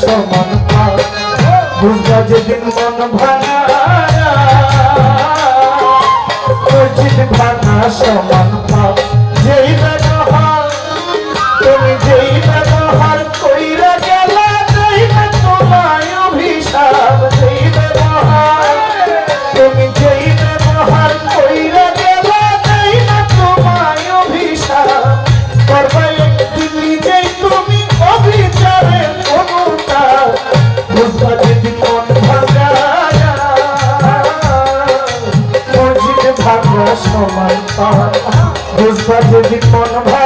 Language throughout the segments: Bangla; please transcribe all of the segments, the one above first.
সমান বুঝবা যেদিন মন ভাঙা বুঝবা যেদিন মন ভাঙা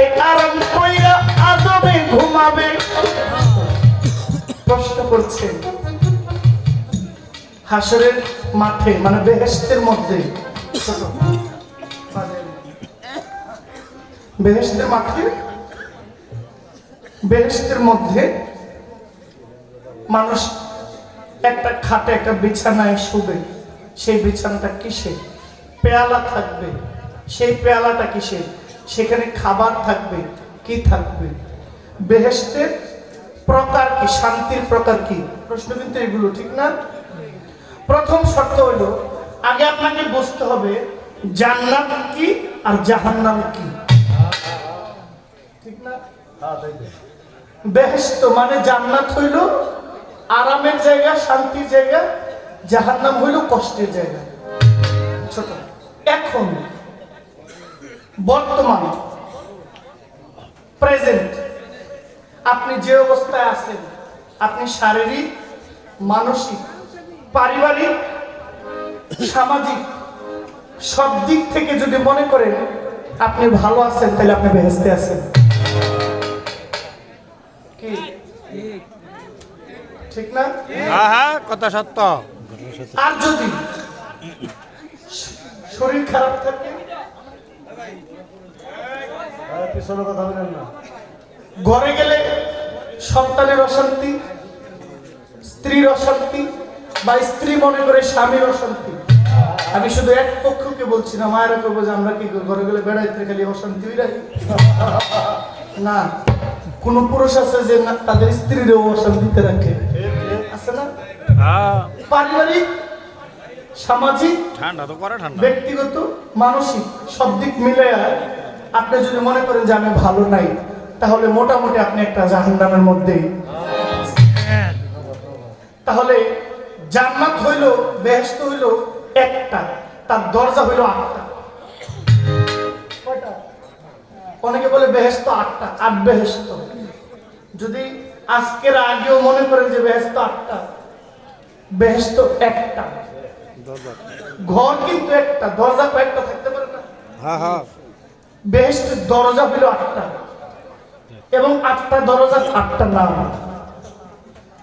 আরাম কইরা আদমে ঘুমাবে। হাসরের মাঠে মানে বেহেস্তের মধ্যে বেহেস্তের মাঠে? বেহেস্তের মধ্যে মানুষ একটা খাটে, একটা বিছানায় শুবে। সেই বিছানাটা কিসে পেয়ালা থাকবে। সেই পেয়ালাটা কিসের? সেখানে খাবার থাকবে, কি থাকবে? বেহেস্তের প্রকার কি? শান্তির প্রকার কি? প্রশ্ন কিন্তু এগুলো, ঠিক না? প্রথম শর্ত হইল আগে আপনাকে বুঝতে হবে, জান্নাত কি আর জাহান্নাম কি? ঠিক না? বেহেস্ত মানে জান্নাত হইল আরামের জায়গা, শান্তির জায়গা, জাহান্নাম হইল কষ্টের জায়গা। ছোট। এখন বর্তমান প্রেজেন্ট আপনি যে অবস্থায় আছেন আপনি শারীরিক মানসিক পারিবারিক সামাজিক সব দিক থেকে যদি মনে করেন আপনি ভালো আছেন তাহলে আপনি বেহেস্তে আছেন। কি? ঠিক না? হ্যাঁ হ্যাঁ কথা সত্য। আর যদি শরীর খারাপ থাকে পিছনে কথা বলেন না। ঘরে গেলে সন্তানের অশান্তি স্ত্রীর অশান্তি বা স্ত্রী মনে করে স্বামীর অশান্তি। আমি শুধু এক পক্ষকে বলছি না মায়েরা করব যে আমরা কি ঘরে গেলে বেড়াইতে খালি অশান্তি রাখি না কোন পুরুষ আছে যে তাদের স্ত্রীরও অশান্তিতে রাখে। আছে না? হ্যাঁ। পারিবারিক সামাজিক ঠান্ডা তো করে ঠান্ডা। ব্যক্তিগত মানসিক সব দিক মিলে আপনি যদি মনে করেন যে আমি ভালো নাই, তাহলে মোটামুটি আপনি একটা জাহান্নামের মধ্যে তাহলে জান্নাত হইল বেহেস্ত হইল একটা, তার দরজা হইল আটটা। অনেকে বলে বেহেস্ত আটটা, আট বেহেস্ত যদি আজকের আগেও মনে করেন যে বেহেস্ত আটটা বেহেস্ত একটা। ঘর কিন্তু একটা, দরজা কয়েকটা থাকতে পারে না? হ্যাঁ হ্যাঁ। বেহেস্টের দরজা হলো আটটা। এবং আটটা দরজা আটটা নাম।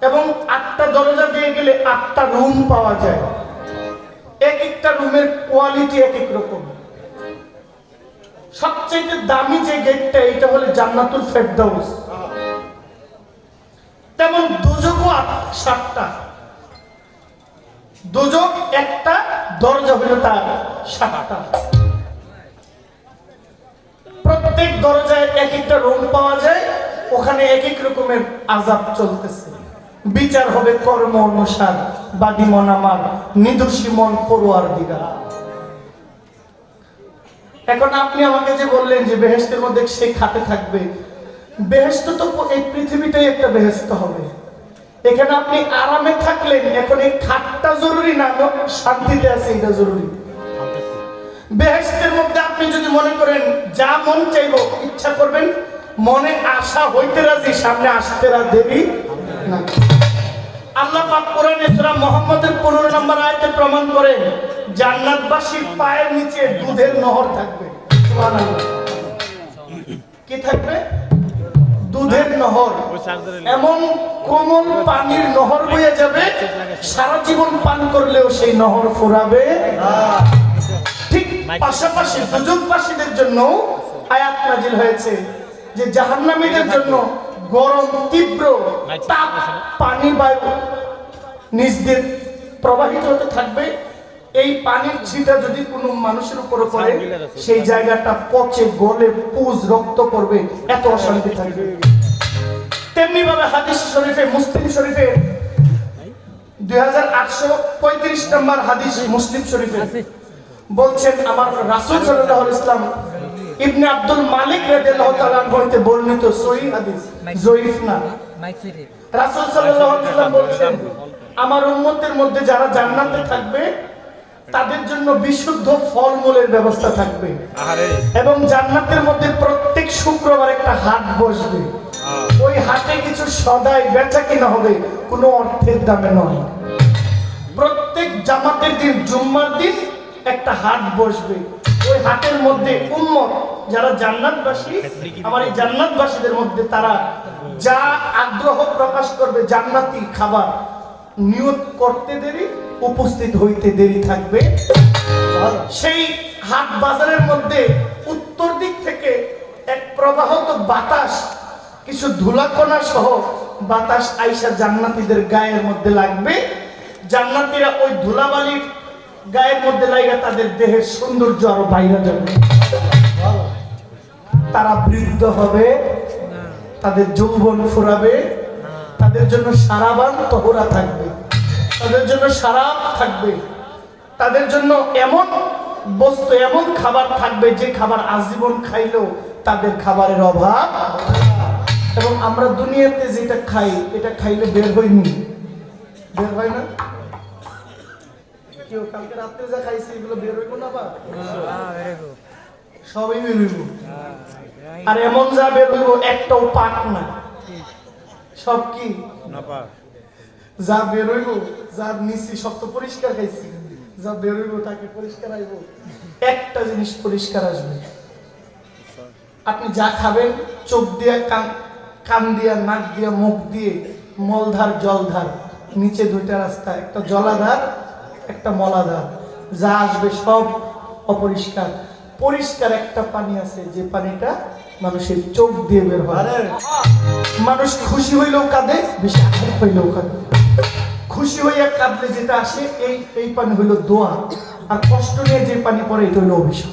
এবং আটটা দরজা দিয়ে গেলে আটটা রুম পাওয়া যায়। এক একটা রুমের কোয়ালিটি এক এক রকম। সবচেয়ে দামি যে গেটটা এটা হলো জান্নাতুল ফেরদাউস। তেমন দুজকও আট- সাতটা। দুজক একটা, দরজা হলো তার সাতটা। প্রত্যেক দরজায় এক একটা রুম পাওয়া যায়, ওখানে এক এক রকমের আজাব চলতেছে। বিচার হবে কর্ম অনুসার বাদিমন আমার নিদর্শী মন পড়ুয়ার দিগা। এখন আপনি আমাকে যে বললেন যে বেহেস্তের মধ্যে সে খাতে থাকবে বেহেস্ত তো এই পৃথিবীটাই একটা বেহেস্ত হবে। এখানে আপনি আরামে থাকলেন, এখন এই খাটটা জরুরি না শান্তিতে আছে, এটা জরুরি। বেহেস্তের মধ্যে আপনি যদি মনে করেন যা মন চাইব, ইচ্ছা করবেন, মনে আশা হইতে রাজি, সামনে আসতে দেরি না আল্লাহ পাক কোরআনে সূরা মুহাম্মদের 15 নম্বর আয়াতে প্রমাণ করেন জান্নাতবাসীর পায়ের নিচে দুধের নহর থাকবে। কি থাকবে? দুধের নহর। এমন কোমল পানির নহর বয়ে যাবে, সারা জীবন পান করলেও সেই নহর ফুরাবে ঠিক পাশাপাশি সুযোগবাসীদের জন্য আয়াত নাজিল হয়েছে যে জাহান্নামীদের জন্য গরম তীব্র তাপ পানি বায়ু নিজ দিয়ে প্রবাহিত হতে থাকবে। এই পানির ছিটা যদি কোনো মানুষের উপর পড়ে সেই জায়গাটা পচে গলে পুজ রক্ত করবে এত অশান্তি থাকবে। তেমনি ভাবে হাদিস শরীফে মুসলিম শরীফে দুই হাজার আটশো পঁয়ত্রিশ নম্বর হাদিস মুসলিম শরীফে। বলছেন আমার রাসূল সাল্লাল্লাহু আলাইহি ইসলাম ইবনে আব্দুল মালিক রাদিয়াল্লাহু তাআলা হতে বর্ণিত সহিহ হাদিস। জয়ীফ না। রাসূল সাল্লাল্লাহু আলাইহি সাল্লাম বলছেন আমার উম্মতের মধ্যে যারা জান্নাতে থাকবে তাদের জন্য বিশুদ্ধ ফলমূলের ব্যবস্থা থাকবে। এবং জান্নাতের মধ্যে প্রত্যেক শুক্রবার একটা হাট বসবে। ওই হাটে কিছু সদাই বেচা কিনা হবে কোনো অর্থের দামে নয়। প্রত্যেক জামাতের দিন জুম্মার দিন একটা হাট বসবে। ওই হাটের মধ্যে উম্মত যারা জান্নাতবাসী আমার এই জান্নাতবাসীদের মধ্যে তারা যা আগ্রহ প্রকাশ করবে জান্নাতি খাবার নিয়ত করতে দেরি উপস্থিত হইতে দেরি থাকবে। সেই হাট বাজারের মধ্যে উত্তর দিক থেকে এক প্রবাহত বাতাস কিছু ধুলাকণা সহ বাতাস আইসা জান্নাতীদের গায়ের মধ্যে লাগবে। জান্নাতীরা ওই ধুলাবালির গায়ের মধ্যে লাগা তাদের দেহের সৌন্দর্য আরও বাইরে যাবে। তারা বৃদ্ধ হবে, তাদের যৌবন ফুরাবে, তাদের জন্য সারাবান তহরা থাকবে, তাদের জন্য সারাপ থাকবে, তাদের জন্য এমন বস্তু, এমন খাবার থাকবে যে খাবার আজীবন খাইলেও তাদের খাবারের অভাব এবং আমরা দুনিয়াতে যেটা খাই, এটা খাইলে বের হইনি। বের হয় না? কেউ কালকে রাত্রে যা খাইছে এগুলো বের হইব না বা সবই বের হইব। আর এমন যা বের হইব একটাও পাক না। সব কি? না যা বেরোইব যার নিচি সব তো পরিষ্কার খাইছি। যা বেরোইব তাকে পরিষ্কার আইব। একটা জিনিস পরিষ্কার আসবে। আপনি যা খাবেন চোখ দিয়ে কান কান দিয়া নাক দিয়া মুখ দিয়ে মলধার জলধার নিচে দুইটা রাস্তা একটা জলাধার একটা মলাধার যা আসবে সব অপরিষ্কার। পরিষ্কার একটা পানি আছে যে পানিটা মানুষের চোখ দিয়ে বের হয়। মানুষ খুশি হইলেও কাঁদে বেশি আঘাত হইলেও কাঁদে। খুশি হইয়া কাঁদলে যেটা আসে এই এই পানি হইল দোয়া। আর কষ্ট নিয়ে যে পানি পড়ে এটা হইল অভিশাপ।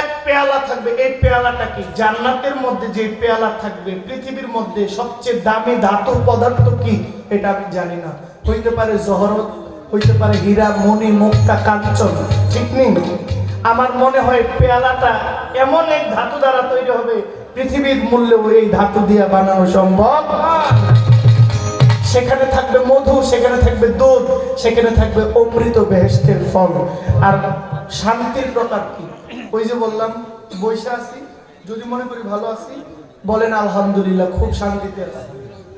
এক পেয়ালা থাকবে এই পেয়ালাটা কি? জান্নাতের মধ্যে যে পেয়ালা থাকবে পৃথিবীর মধ্যে সবচেয়ে দামি ধাতু পদার্থ কি? এটা আমি জানি না। হইতে পারে জহরত, হইতে পারে হীরা মণি মুক্তা, কাঞ্চন ঠিক নেই আমার মনে হয় পেয়ালাটা এমন এক ধাতু দ্বারা তৈরি হবে, পৃথিবীর মূল্যেও এই ধাতু দিয়ে বানানো সম্ভব। সেখানে থাকবে মধু, সেখানে থাকবে দুধ, সেখানে থাকবে অমৃত বেহেস্তের ফল। আর শান্তির প্রকার কি? ওই যে বললাম বৈশা আছি, যদি মনে করি ভালো আছি, বলেন আলহামদুলিল্লাহ, খুব শান্তিতে আছি,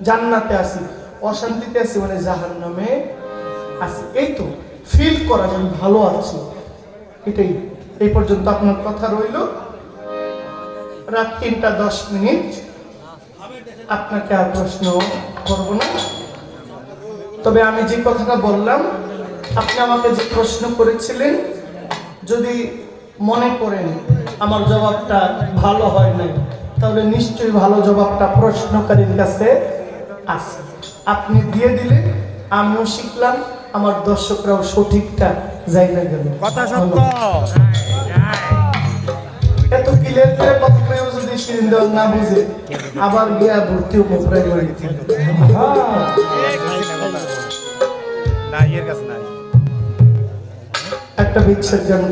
জান্নাতে আছি। অশান্তিতে আছি মানে জাহান নামে আছি। এই তো ফিল করা যে আমি ভালো আছি। এটাই, এই পর্যন্ত আপনার কথা রইল। রাত তিনটা দশ মিনিট। আপনাকে আর প্রশ্ন করব না। তবে আমি যে কথাটা বললাম, আপনি আমাকে যে প্রশ্ন করেছিলেন, যদি মনে করেন আমার জবাবটা ভালো হয় নাই, তাহলে নিশ্চয়ই ভালো জবাবটা প্রশ্নকারীর কাছে আছে। আপনি দিয়ে দিলে আমিও শিখলাম আমার দর্শকরাও সঠিকটা যাই না গেল। কথা সত্য। এত ক্লিয়ার করে কথা কেউ যদি শিরিন না বুঝে আবার গিয়া ভর্তিও মোপরাই করে একটা বিচ্ছেদ যেন